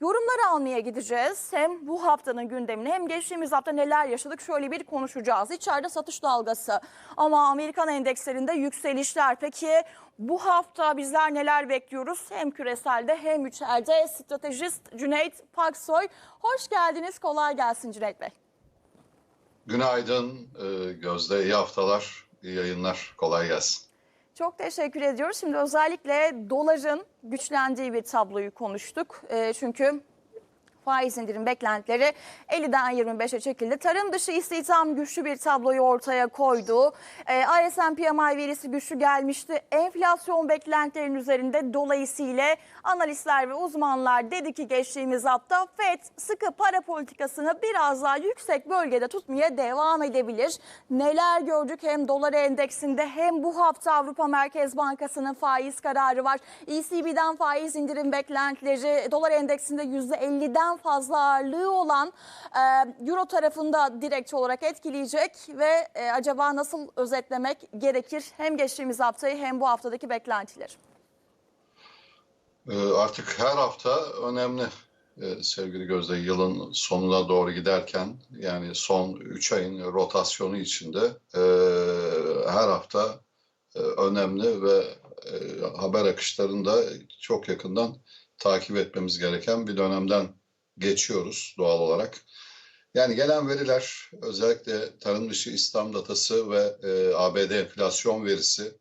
Yorumları almaya gideceğiz. Hem bu haftanın gündemini hem geçtiğimiz hafta neler yaşadık şöyle bir konuşacağız. İçeride satış dalgası ama Amerikan endekslerinde yükselişler. Peki bu hafta bizler neler bekliyoruz? Hem küreselde hem içeride stratejist Cüneyt Paksoy. Hoş geldiniz, kolay gelsin Cüneyt Bey. Günaydın e, Gözde, iyi haftalar, iyi yayınlar, kolay gelsin. Çok teşekkür ediyoruz. Şimdi özellikle doların güçlendiği bir tabloyu konuştuk. E, çünkü faiz indirim beklentileri 50'den 25'e çekildi. Tarım dışı istihdam güçlü bir tabloyu ortaya koydu. E, ISM PMI verisi güçlü gelmişti. Enflasyon beklentilerinin üzerinde dolayısıyla analistler ve uzmanlar dedi ki geçtiğimiz hafta FED sıkı para politikasını biraz daha yüksek bölgede tutmaya devam edebilir. Neler gördük hem dolar endeksinde hem bu hafta Avrupa Merkez Bankası'nın faiz kararı var. ECB'den faiz indirim beklentileri dolar endeksinde %50'den fazla ağırlığı olan e, euro tarafında direkt olarak etkileyecek ve e, acaba nasıl özetlemek gerekir hem geçtiğimiz haftayı hem bu haftadaki beklentileri? E, artık her hafta önemli e, sevgili Gözde, yılın sonuna doğru giderken yani son 3 ayın rotasyonu içinde e, her hafta önemli ve haber akışlarını da çok yakından takip etmemiz gereken bir dönemden geçiyoruz doğal olarak. Yani gelen veriler özellikle tarım dışı İslam datası ve e, ABD enflasyon verisi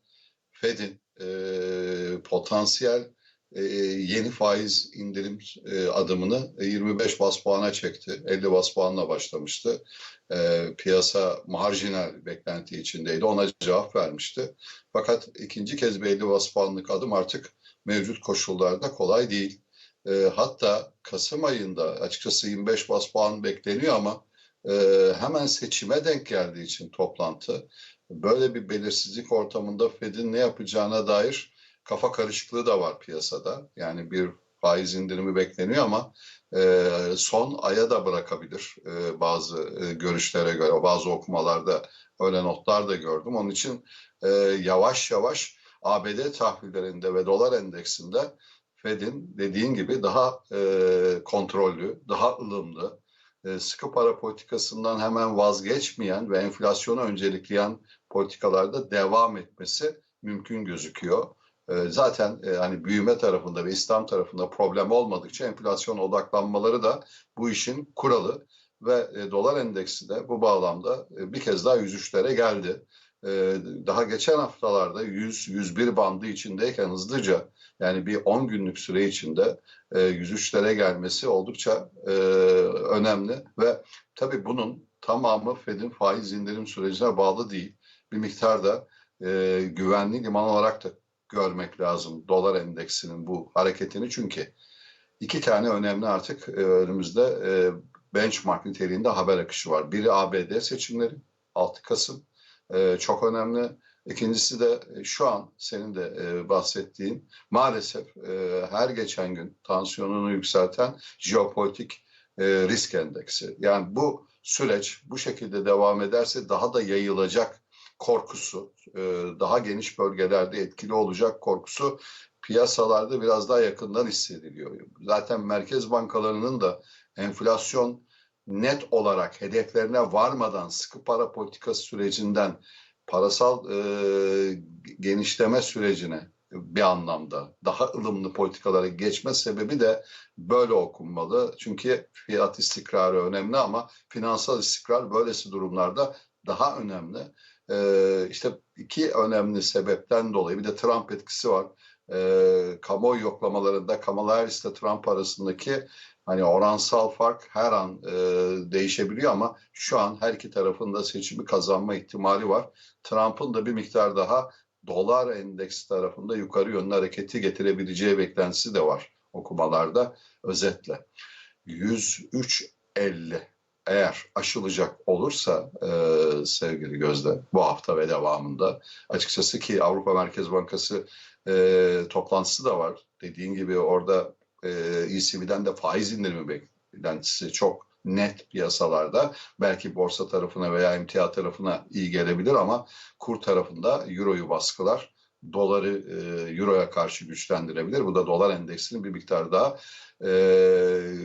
Fed'in e, potansiyel e, yeni faiz indirim e, adımını 25 bas puana çekti. 50 bas puanla başlamıştı. E, piyasa marjinal beklenti içindeydi. Ona cevap vermişti. Fakat ikinci kez bir 50 bas puanlık adım artık mevcut koşullarda kolay değil. E, hatta Kasım ayında açıkçası 25 bas puan bekleniyor ama e, hemen seçime denk geldiği için toplantı böyle bir belirsizlik ortamında Fed'in ne yapacağına dair kafa karışıklığı da var piyasada. Yani bir faiz indirimi bekleniyor ama e, son aya da bırakabilir e, bazı e, görüşlere göre. Bazı okumalarda öyle notlar da gördüm. Onun için e, yavaş yavaş ABD tahvillerinde ve dolar endeksinde Fed'in dediğin gibi daha e, kontrollü, daha ılımlı, e, sıkı para politikasından hemen vazgeçmeyen ve enflasyonu öncelikleyen politikalarda devam etmesi mümkün gözüküyor. E, zaten e, hani büyüme tarafında ve İslam tarafında problem olmadıkça enflasyona odaklanmaları da bu işin kuralı ve e, dolar endeksi de bu bağlamda e, bir kez daha 103'lere geldi. E, daha geçen haftalarda 100-101 bandı içindeyken hızlıca yani bir 10 günlük süre içinde e, 103'lere gelmesi oldukça e, önemli ve tabii bunun tamamı Fed'in faiz indirim sürecine bağlı değil. Bir miktar da e, güvenli liman olarak da görmek lazım dolar endeksinin bu hareketini çünkü iki tane önemli artık e, önümüzde e, benchmark niteliğinde haber akışı var. Biri ABD seçimleri 6 Kasım e, çok önemli. İkincisi de e, şu an senin de e, bahsettiğin maalesef e, her geçen gün tansiyonunu yükselten jeopolitik risk endeksi. Yani bu süreç bu şekilde devam ederse daha da yayılacak korkusu, daha geniş bölgelerde etkili olacak korkusu piyasalarda biraz daha yakından hissediliyor. Zaten merkez bankalarının da enflasyon net olarak hedeflerine varmadan sıkı para politikası sürecinden parasal e, genişleme sürecine bir anlamda daha ılımlı politikalara geçme sebebi de böyle okunmalı. Çünkü fiyat istikrarı önemli ama finansal istikrar böylesi durumlarda daha önemli. Ee, işte iki önemli sebepten dolayı bir de Trump etkisi var. Ee, kamuoyu yoklamalarında Kamala Harris ile Trump arasındaki hani oransal fark her an e, değişebiliyor ama şu an her iki tarafın da seçimi kazanma ihtimali var. Trump'ın da bir miktar daha dolar endeksi tarafında yukarı yönlü hareketi getirebileceği beklentisi de var okumalarda özetle. 103.50 eğer aşılacak olursa e, sevgili Gözde bu hafta ve devamında açıkçası ki Avrupa Merkez Bankası e, toplantısı da var. Dediğin gibi orada e, ECB'den de faiz indirimi beklentisi çok net piyasalarda. Belki borsa tarafına veya emtia tarafına iyi gelebilir ama kur tarafında euroyu baskılar doları e, euroya karşı güçlendirebilir. Bu da dolar endeksini bir miktar daha e,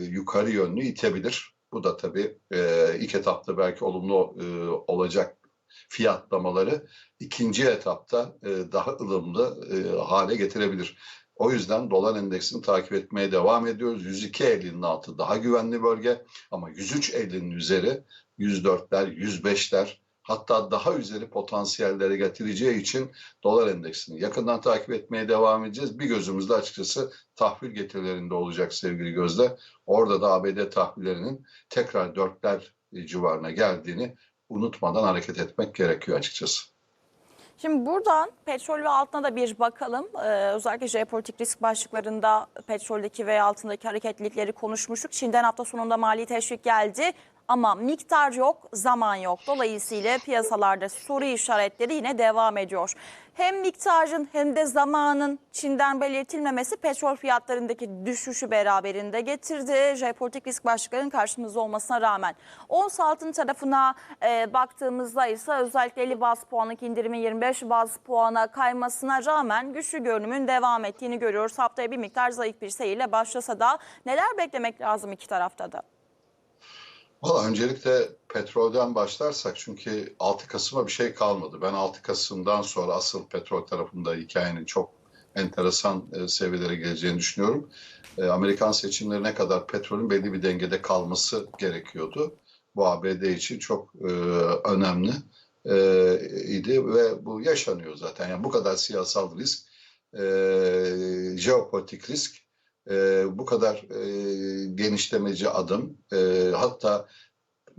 yukarı yönlü itebilir. Bu da tabii e, ilk etapta belki olumlu e, olacak fiyatlamaları ikinci etapta e, daha ılımlı e, hale getirebilir. O yüzden dolar endeksini takip etmeye devam ediyoruz. 102.50'nin altı daha güvenli bölge ama 103.50'nin üzeri 104'ler, 105'ler hatta daha üzeri potansiyellere getireceği için dolar endeksini yakından takip etmeye devam edeceğiz. Bir gözümüzde açıkçası tahvil getirilerinde olacak sevgili Gözde. Orada da ABD tahvillerinin tekrar dörtler civarına geldiğini unutmadan hareket etmek gerekiyor açıkçası. Şimdi buradan petrol ve altına da bir bakalım. Ee, özellikle jeopolitik risk başlıklarında petroldeki ve altındaki hareketlilikleri konuşmuştuk. Çin'den hafta sonunda mali teşvik geldi ama miktar yok, zaman yok. Dolayısıyla piyasalarda soru işaretleri yine devam ediyor. Hem miktarın hem de zamanın Çin'den belirtilmemesi petrol fiyatlarındaki düşüşü beraberinde getirdi. Jeopolitik risk başlıklarının karşımızda olmasına rağmen. Ons altın tarafına e, baktığımızda ise özellikle 50 baz puanlık indirimin 25 baz puana kaymasına rağmen güçlü görünümün devam ettiğini görüyoruz. Haftaya bir miktar zayıf bir seyirle başlasa da neler beklemek lazım iki tarafta da? Valla öncelikle petrolden başlarsak çünkü 6 Kasım'a bir şey kalmadı. Ben 6 Kasım'dan sonra asıl petrol tarafında hikayenin çok enteresan e, seviyelere geleceğini düşünüyorum. E, Amerikan seçimlerine kadar petrolün belli bir dengede kalması gerekiyordu. Bu ABD için çok e, önemli e, idi ve bu yaşanıyor zaten. Yani bu kadar siyasal risk, e, jeopolitik risk e, bu kadar e, genişlemeci adım e, hatta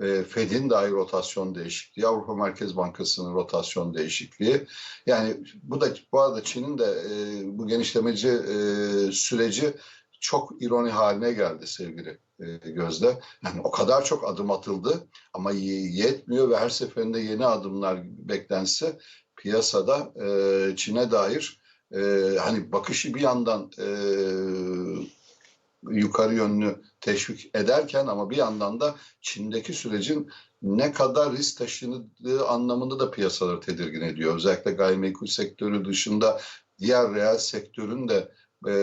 e, Fed'in dahi rotasyon değişikliği, Avrupa Merkez Bankası'nın rotasyon değişikliği. Yani bu da bu arada Çin'in de e, bu genişlemeci e, süreci çok ironi haline geldi sevgili e, Gözde. Yani o kadar çok adım atıldı ama yetmiyor ve her seferinde yeni adımlar beklense piyasada e, Çin'e dair e, hani bakışı bir yandan e, yukarı yönlü teşvik ederken ama bir yandan da Çin'deki sürecin ne kadar risk taşıdığı anlamında da piyasaları tedirgin ediyor. Özellikle gayrimenkul sektörü dışında diğer reel sektörün de e,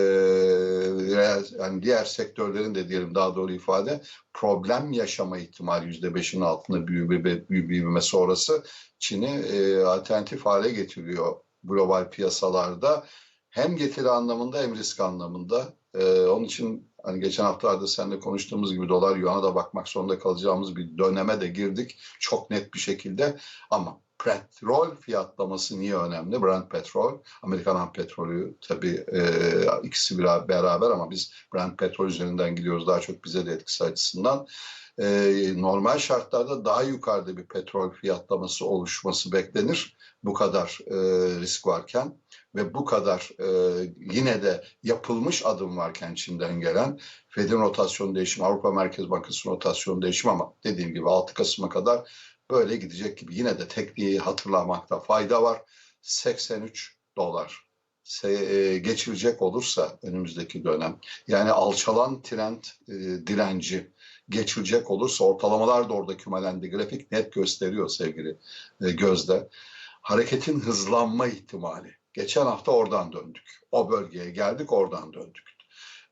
reel, yani diğer sektörlerin de diyelim daha doğru ifade problem yaşama ihtimali yüzde beşin altında büyüme, büyüme sonrası Çin'i e, alternatif hale getiriyor global piyasalarda hem getiri anlamında hem risk anlamında. Ee, onun için hani geçen haftalarda seninle konuştuğumuz gibi dolar yuana da bakmak zorunda kalacağımız bir döneme de girdik çok net bir şekilde. Ama petrol fiyatlaması niye önemli? Brent petrol, Amerikan petrolü tabii e, ikisi beraber ama biz Brent petrol üzerinden gidiyoruz daha çok bize de etkisi açısından. E, normal şartlarda daha yukarıda bir petrol fiyatlaması oluşması beklenir bu kadar e, risk varken. Ve bu kadar e, yine de yapılmış adım varken Çin'den gelen Fed'in rotasyon değişimi, Avrupa Merkez Bankası rotasyon değişimi ama dediğim gibi 6 Kasım'a kadar böyle gidecek gibi. Yine de tekniği hatırlamakta fayda var. 83 dolar e, geçirecek olursa önümüzdeki dönem. Yani alçalan trend e, direnci geçirecek olursa ortalamalar da orada kümelendi. Grafik net gösteriyor sevgili e, Gözde. Hareketin hızlanma ihtimali. Geçen hafta oradan döndük. O bölgeye geldik oradan döndük.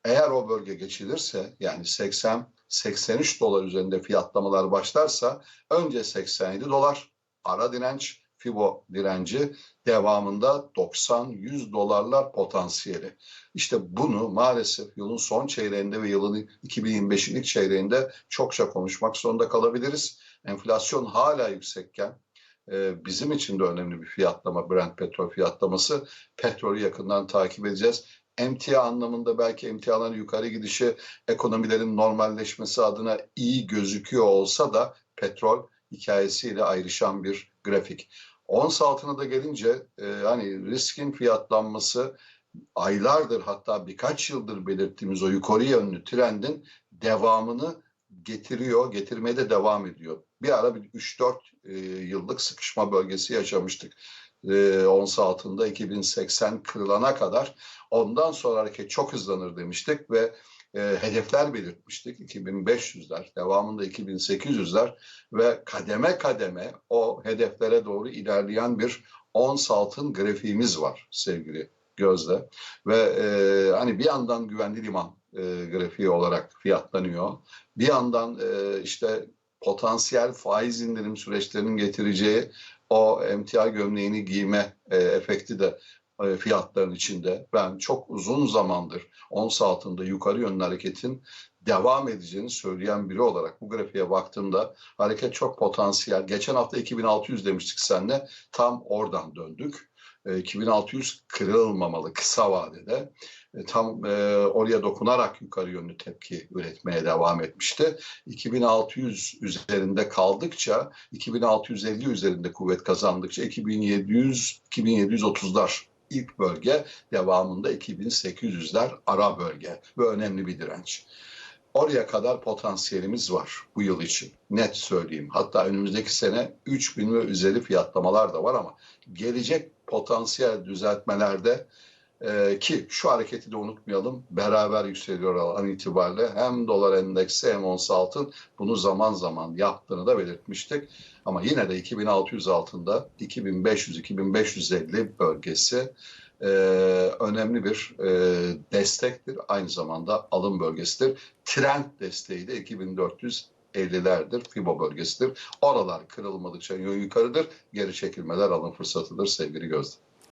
Eğer o bölge geçilirse yani 80 83 dolar üzerinde fiyatlamalar başlarsa önce 87 dolar ara direnç Fibo direnci devamında 90-100 dolarlar potansiyeli. İşte bunu maalesef yılın son çeyreğinde ve yılın 2025'in ilk çeyreğinde çokça konuşmak zorunda kalabiliriz. Enflasyon hala yüksekken e, bizim için de önemli bir fiyatlama Brent petrol fiyatlaması. Petrolü yakından takip edeceğiz. Emtia anlamında belki emtiaların yukarı gidişi ekonomilerin normalleşmesi adına iyi gözüküyor olsa da petrol hikayesiyle ayrışan bir grafik. Ons altına da gelince e, hani riskin fiyatlanması aylardır hatta birkaç yıldır belirttiğimiz o yukarı yönlü trendin devamını getiriyor, getirmeye de devam ediyor. Bir ara bir 3-4 e, yıllık sıkışma bölgesi yaşamıştık. E, ons altında 2080 kırılana kadar. Ondan sonra hareket çok hızlanır demiştik ve e, hedefler belirtmiştik. 2500'ler, devamında 2800'ler ve kademe kademe o hedeflere doğru ilerleyen bir ons altın grafiğimiz var sevgili Gözde. Ve e, hani bir yandan güvenli liman e, grafiği olarak fiyatlanıyor. Bir yandan e, işte potansiyel faiz indirim süreçlerinin getireceği o emtia gömleğini giyme e, efekti de fiyatların içinde. Ben çok uzun zamandır ons altında yukarı yönlü hareketin devam edeceğini söyleyen biri olarak bu grafiğe baktığımda hareket çok potansiyel. Geçen hafta 2600 demiştik seninle. Tam oradan döndük. E, 2600 kırılmamalı kısa vadede. E, Tam e, oraya dokunarak yukarı yönlü tepki üretmeye devam etmişti. 2600 üzerinde kaldıkça 2650 üzerinde kuvvet kazandıkça 2700 2730'lar ilk bölge devamında 2800'ler ara bölge ve önemli bir direnç. Oraya kadar potansiyelimiz var bu yıl için. Net söyleyeyim. Hatta önümüzdeki sene 3000 ve üzeri fiyatlamalar da var ama gelecek potansiyel düzeltmelerde e, ki şu hareketi de unutmayalım. Beraber yükseliyor an itibariyle hem dolar endeksi hem ons altın bunu zaman zaman yaptığını da belirtmiştik. Ama yine de 2600 altında 2500-2550 bölgesi e, önemli bir e, destektir. Aynı zamanda alım bölgesidir. Trend desteği de 2450'lerdir. FIBO bölgesidir. Oralar kırılmadıkça yön yukarıdır. Geri çekilmeler alım fırsatıdır sevgili Gözde.